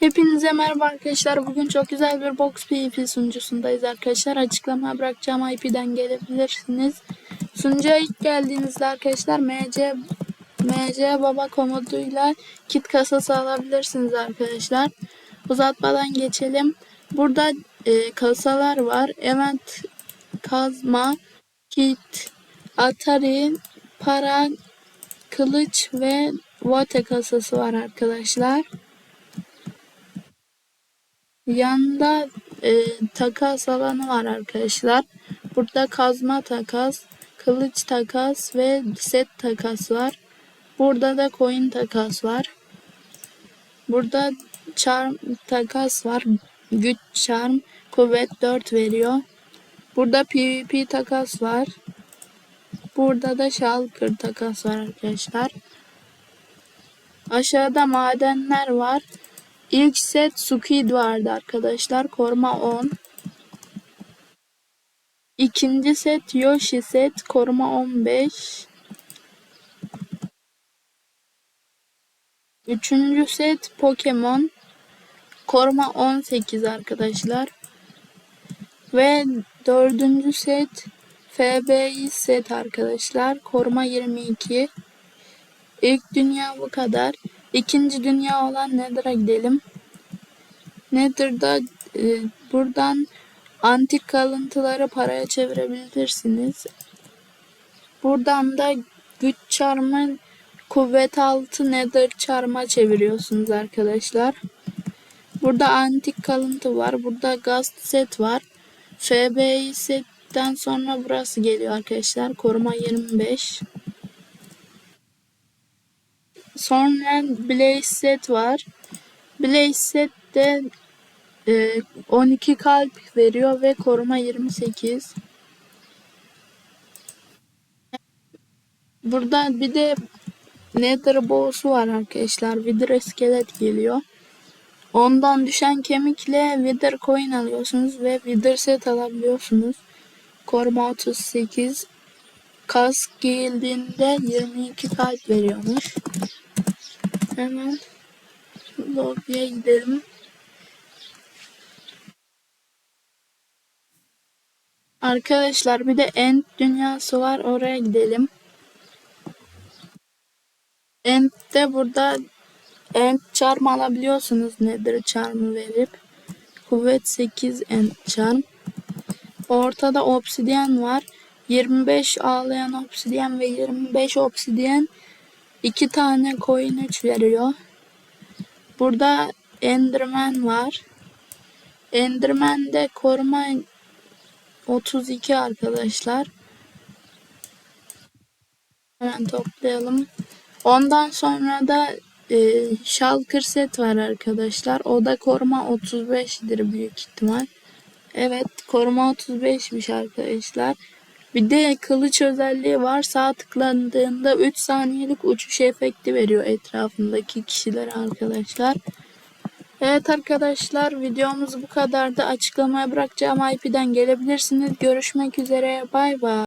Hepinize merhaba arkadaşlar. Bugün çok güzel bir Box PvP sunucusundayız arkadaşlar. Açıklamaya bırakacağım IP'den gelebilirsiniz. Sunucuya ilk geldiğinizde arkadaşlar MC MC baba komutuyla kit kasası alabilirsiniz arkadaşlar. Uzatmadan geçelim. Burada e, kasalar var. Event kazma, kit, atari, para, kılıç ve vote kasası var arkadaşlar. Yanında e, takas alanı var arkadaşlar. Burada kazma takas, kılıç takas ve set takas var. Burada da coin takas var. Burada charm takas var. Güç charm kuvvet 4 veriyor. Burada PvP takas var. Burada da shulker takas var arkadaşlar. Aşağıda madenler var. İlk set Squid vardı arkadaşlar. Koruma 10. İkinci set Yoshi set. Koruma 15. Üçüncü set Pokemon. Koruma 18 arkadaşlar. Ve dördüncü set FBI set arkadaşlar. Koruma 22. İlk dünya bu kadar. İkinci dünya olan Nether'a gidelim. Nether'da e, buradan antik kalıntıları paraya çevirebilirsiniz. Buradan da güç çarmı kuvvet altı Nether çarma çeviriyorsunuz arkadaşlar. Burada antik kalıntı var. Burada gast set var. FBI setten sonra burası geliyor arkadaşlar. Koruma 25. Sonra Blaze set var. Blaze set de e, 12 kalp veriyor ve koruma 28. Burada bir de Nether boss'u var arkadaşlar. Wither iskelet geliyor. Ondan düşen kemikle Wither coin alıyorsunuz ve Wither set alabiliyorsunuz. Koruma 38. Kask giyildiğinde 22 kalp veriyormuş. Hemen lobby'ye gidelim. Arkadaşlar bir de End dünyası var. Oraya gidelim. End'de burada End charm alabiliyorsunuz. Nedir charm'ı verip. Kuvvet 8 End charm. Ortada obsidyen var. 25 ağlayan obsidyen ve 25 obsidyen iki tane coin 3 veriyor. Burada Enderman var. Enderman de koruma 32 arkadaşlar. Hemen toplayalım. Ondan sonra da e, Shulker set var arkadaşlar. O da koruma 35'dir büyük ihtimal. Evet koruma 35'miş arkadaşlar. Bir de kılıç özelliği var. Sağ tıklandığında 3 saniyelik uçuş efekti veriyor etrafındaki kişilere arkadaşlar. Evet arkadaşlar videomuz bu kadardı. Açıklamaya bırakacağım IP'den gelebilirsiniz. Görüşmek üzere. Bay bay.